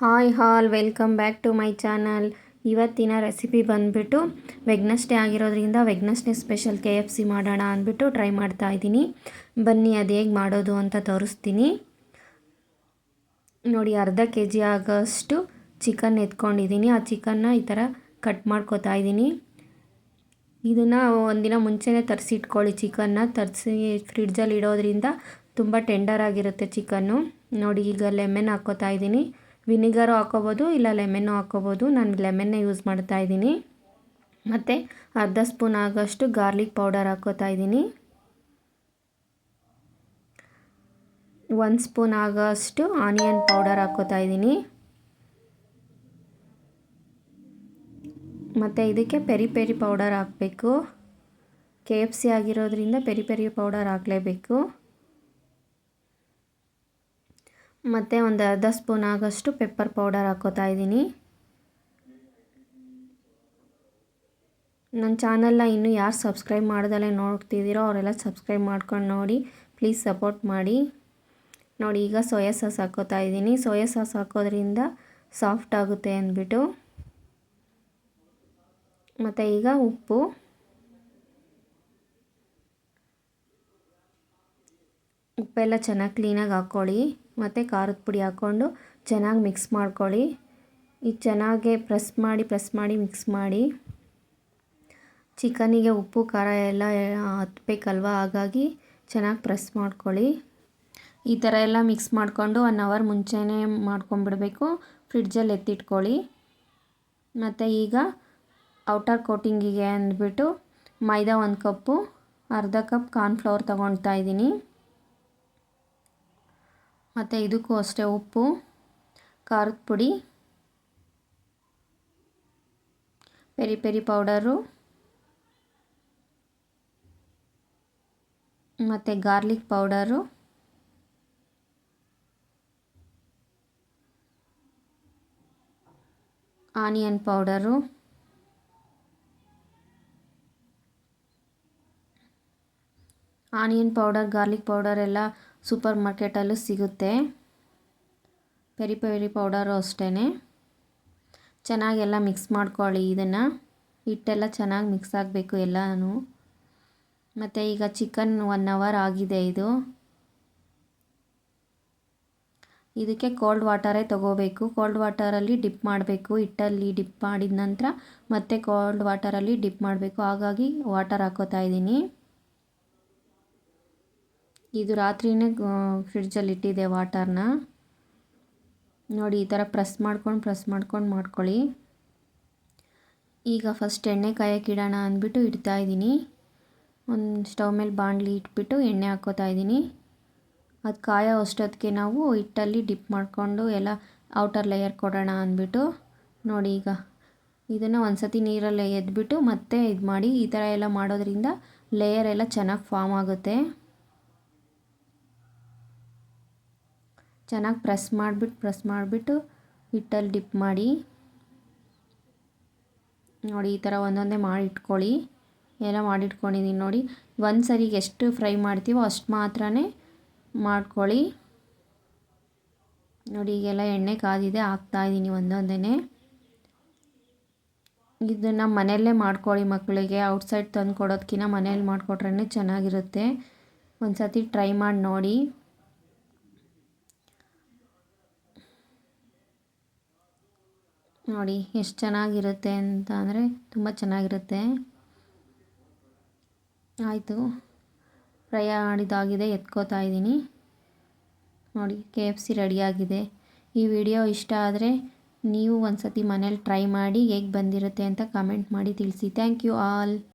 Hi all, welcome back to my channel. ಇವತ್ತಿನ recipe ಬಂದುಬಿಟ್ಟು Wednesday ಆಗಿರೋದ್ರಿಂದ Wednesday special K F C ಮಾಡೋಣ ಅಂದ್ಬಿಟ್ಟು ಟ್ರೈ ಮಾಡ್ತಾ ಇದ್ದೀನಿ. ಬನ್ನಿ, ಅದು ಹೇಗೆ ಮಾಡೋದು ಅಂತ ತೋರಿಸ್ತೀನಿ. ನೋಡಿ, ಅರ್ಧ ಕೆ ಜಿ ಆಗೋಷ್ಟು ಚಿಕನ್ ಎತ್ಕೊಂಡಿದ್ದೀನಿ. ಆ ಚಿಕನ್ನ ಈ ಥರ ಕಟ್ ಮಾಡ್ಕೋತಾ ಇದ್ದೀನಿ. ಇದನ್ನು ಒಂದಿನ ಮುಂಚೆನೇ ತರಿಸಿಟ್ಕೊಳ್ಳಿ ಚಿಕನ್ನ. ತರಿಸಿ ಫ್ರಿಡ್ಜಲ್ಲಿ ಇಡೋದ್ರಿಂದ ತುಂಬ ಟೆಂಡರ್ ಆಗಿರುತ್ತೆ ಚಿಕನ್ನು. ನೋಡಿ, ಈಗ ಲೆಮೆನ್ ಹಾಕ್ಕೋತಾ ಇದ್ದೀನಿ. ವಿನಿಗರು ಹಾಕೋಬೋದು ಇಲ್ಲ ಲೆಮೆನ್ನು ಹಾಕೋಬೋದು. ನಾನು ಲೆಮೆನ್ನೇ ಯೂಸ್ ಮಾಡ್ತಾ ಇದ್ದೀನಿ. ಮತ್ತು ಅರ್ಧ ಸ್ಪೂನ್ ಆಗೋಷ್ಟು ಗಾರ್ಲಿಕ್ ಪೌಡರ್ ಹಾಕೋತಾ ಇದ್ದೀನಿ. ಒಂದು ಸ್ಪೂನ್ ಆಗೋಷ್ಟು ಆನಿಯನ್ ಪೌಡರ್ ಹಾಕೋತಾ ಇದ್ದೀನಿ. ಮತ್ತು ಇದಕ್ಕೆ ಪೆರಿ ಪೆರಿ ಪೌಡರ್ ಹಾಕಬೇಕು. ಕೆ ಎಫ್ ಸಿ ಆಗಿರೋದ್ರಿಂದ ಪೆರಿ ಪೆರಿ ಪೌಡರ್ ಹಾಕಲೇಬೇಕು. ಮತ್ತು ಒಂದು ಅರ್ಧ ಸ್ಪೂನ್ ಆಗೋಷ್ಟು ಪೆಪ್ಪರ್ ಪೌಡರ್ ಹಾಕೋತಾ ಇದ್ದೀನಿ. ನನ್ನ ಚಾನಲ್ನ ಇನ್ನೂ ಯಾರು ಸಬ್ಸ್ಕ್ರೈಬ್ ಮಾಡ್ದಲೇ ನೋಡ್ತಿದ್ದೀರೋ ಅವರೆಲ್ಲ ಸಬ್ಸ್ಕ್ರೈಬ್ ಮಾಡ್ಕೊಂಡು ನೋಡಿ ಪ್ಲೀಸ್ ಸಪೋರ್ಟ್ ಮಾಡಿ. ನೋಡಿ, ಈಗ ಸೋಯಾ ಸಾಸ್ ಹಾಕೋತಾ ಇದ್ದೀನಿ. ಸೋಯಾ ಸಾಸ್ ಹಾಕೋದ್ರಿಂದ ಸಾಫ್ಟ್ ಆಗುತ್ತೆ ಅಂದ್ಬಿಟ್ಟು. ಮತ್ತು ಈಗ ಉಪ್ಪು. ಉಪ್ಪೆಲ್ಲ ಚೆನ್ನಾಗಿ ಕ್ಲೀನಾಗಿ ಹಾಕ್ಕೊಳ್ಳಿ, ಮತ್ತು ಖಾರದ ಪುಡಿ ಹಾಕ್ಕೊಂಡು ಚೆನ್ನಾಗಿ ಮಿಕ್ಸ್ ಮಾಡ್ಕೊಳ್ಳಿ. ಇದು ಚೆನ್ನಾಗೆ ಪ್ರೆಸ್ ಮಾಡಿ ಪ್ರೆಸ್ ಮಾಡಿ ಮಿಕ್ಸ್ ಮಾಡಿ. ಚಿಕನಿಗೆ ಉಪ್ಪು, ಖಾರ ಎಲ್ಲ ಹತ್ಬೇಕಲ್ವ? ಹಾಗಾಗಿ ಚೆನ್ನಾಗಿ ಪ್ರೆಸ್ ಮಾಡ್ಕೊಳ್ಳಿ. ಈ ಥರ ಎಲ್ಲ ಮಿಕ್ಸ್ ಮಾಡಿಕೊಂಡು ಒನ್ ಅವರ್ ಮುಂಚೆನೇ ಮಾಡ್ಕೊಂಬಿಡಬೇಕು ಫ್ರಿಡ್ಜಲ್ಲಿ ಎತ್ತಿಟ್ಕೊಳ್ಳಿ. ಮತ್ತು ಈಗ ಔಟರ್ ಕೋಟಿಂಗಿಗೆ ಅಂದ್ಬಿಟ್ಟು ಮೈದಾ ಒಂದು ಕಪ್ಪು, ಅರ್ಧ ಕಪ್ ಕಾರ್ನ್ಫ್ಲವರ್ ತೊಗೊಳ್ತಾ ಇದ್ದೀನಿ. ಮತ್ತು ಇದಕ್ಕೂ ಅಷ್ಟೇ ಉಪ್ಪು, ಖಾರದ ಪುಡಿ, ಪೆರಿ ಪೆರಿ ಪೌಡರು, ಮತ್ತು garlic powder, onion powder, onion powder, garlic powder ಎಲ್ಲ ಸೂಪರ್ ಮಾರ್ಕೆಟಲ್ಲೂ ಸಿಗುತ್ತೆ. ಪೆರಿ ಪೆರಿ ಪೌಡರು ಅಷ್ಟೇ ಚೆನ್ನಾಗೆಲ್ಲ ಮಿಕ್ಸ್ ಮಾಡ್ಕೊಳ್ಳಿ ಇದನ್ನು. ಹಿಟ್ಟೆಲ್ಲ ಚೆನ್ನಾಗಿ ಮಿಕ್ಸ್ ಆಗಬೇಕು ಎಲ್ಲನೂ. ಮತ್ತು ಈಗ ಚಿಕನ್ ಒನ್ ಅವರ್ ಆಗಿದೆ ಇದು. ಇದಕ್ಕೆ ಕೋಲ್ಡ್ ವಾಟರೇ ತೊಗೋಬೇಕು. ಕೋಲ್ಡ್ ವಾಟರಲ್ಲಿ ಡಿಪ್ ಮಾಡಬೇಕು. ಹಿಟ್ಟಲ್ಲಿ ಡಿಪ್ ಮಾಡಿದ ನಂತರ ಮತ್ತೆ ಕೋಲ್ಡ್ ವಾಟರಲ್ಲಿ ಡಿಪ್ ಮಾಡಬೇಕು. ಹಾಗಾಗಿ ವಾಟರ್ ಹಾಕೋತಾ ಇದ್ದೀನಿ. ಇದು ರಾತ್ರಿನೇ ಫ್ರಿಡ್ಜಲ್ಲಿ ಇಟ್ಟಿದ್ದೆ ವಾಟರ್ನ ನೋಡಿ, ಈ ಥರ ಪ್ರೆಸ್ ಮಾಡ್ಕೊಂಡು ಪ್ರೆಸ್ ಮಾಡ್ಕೊಂಡು ಮಾಡ್ಕೊಳ್ಳಿ. ಈಗ ಫಸ್ಟ್ ಎಣ್ಣೆ ಕಾಯಕ್ಕೆ ಇಡೋಣ ಅಂದ್ಬಿಟ್ಟು ಇಡ್ತಾ ಇದ್ದೀನಿ. ಒಂದು ಸ್ಟವ್ ಮೇಲೆ ಬಾಣಲಿ ಇಟ್ಬಿಟ್ಟು ಎಣ್ಣೆ ಹಾಕೋತಾ ಇದ್ದೀನಿ. ಅದು ಕಾಯೋ ಅಷ್ಟೊತ್ತಿಗೆ ನಾವು ಹಿಟ್ಟಲ್ಲಿ ಡಿಪ್ ಮಾಡಿಕೊಂಡು ಎಲ್ಲ ಔಟರ್ ಲೇಯರ್ ಕೊಡೋಣ ಅಂದ್ಬಿಟ್ಟು, ನೋಡಿ ಈಗ. ಇದನ್ನು ಒಂದು ಸತಿ ನೀರಲ್ಲಿ ಎದ್ಬಿಟ್ಟು ಮತ್ತೆ ಇದು ಮಾಡಿ ಈ ಥರ ಎಲ್ಲ ಮಾಡೋದ್ರಿಂದ ಲೇಯರ್ ಎಲ್ಲ ಚೆನ್ನಾಗಿ ಫಾರ್ಮ್ ಆಗುತ್ತೆ. ಚೆನ್ನಾಗಿ ಪ್ರೆಸ್ ಮಾಡಿಬಿಟ್ಟು ಪ್ರೆಸ್ ಮಾಡಿಬಿಟ್ಟು ಹಿಟ್ಟಲ್ಲಿ ಡಿಪ್ ಮಾಡಿ. ನೋಡಿ, ಈ ಥರ ಒಂದೊಂದೇ ಮಾಡಿ ಇಟ್ಕೊಳ್ಳಿ. ಎಲ್ಲ ಮಾಡಿಟ್ಕೊಂಡಿದ್ದೀನಿ ನೋಡಿ. ಒಂದು ಸರಿಗೆ ಎಷ್ಟು ಫ್ರೈ ಮಾಡ್ತೀವೋ ಅಷ್ಟು ಮಾತ್ರ ಮಾಡ್ಕೊಳ್ಳಿ. ನೋಡಿ, ಈಗೆಲ್ಲ ಎಣ್ಣೆ ಕಾದಿದೆ ಹಾಕ್ತಾಯಿದ್ದೀನಿ ಒಂದೊಂದೇ ಇದನ್ನು ಮನೆಯಲ್ಲೇ ಮಾಡ್ಕೊಳ್ಳಿ ಮಕ್ಕಳಿಗೆ. ಔಟ್ಸೈಡ್ ತಂದು ಕೊಡೋದಕ್ಕಿಂತ ಮನೇಲಿ ಮಾಡಿಕೊಟ್ರೇ ಚೆನ್ನಾಗಿರುತ್ತೆ. ಒಂದು ಸತಿ ಟ್ರೈ ಮಾಡಿ ನೋಡಿ. ನೋಡಿ, ಎಷ್ಟು ಚೆನ್ನಾಗಿರುತ್ತೆ ಅಂತ ಅಂದರೆ ತುಂಬ ಚೆನ್ನಾಗಿರುತ್ತೆ. ಆಯಿತು. ಫ್ರೈ ಮಾಡಿದಾಗಿದೆ ಎತ್ಕೋತಾ ಇದ್ದೀನಿ. ನೋಡಿ, ಕೆ ಎಫ್ ಸಿ ರೆಡಿಯಾಗಿದೆ ಈ ವಿಡಿಯೋ ಇಷ್ಟ ಆದರೆ ನೀವು ಒಂದು ಸತಿ ಮನೇಲಿ ಟ್ರೈ ಮಾಡಿ ಹೇಗೆ ಬಂದಿರುತ್ತೆ ಅಂತ ಕಮೆಂಟ್ ಮಾಡಿ ತಿಳಿಸಿ. Thank you all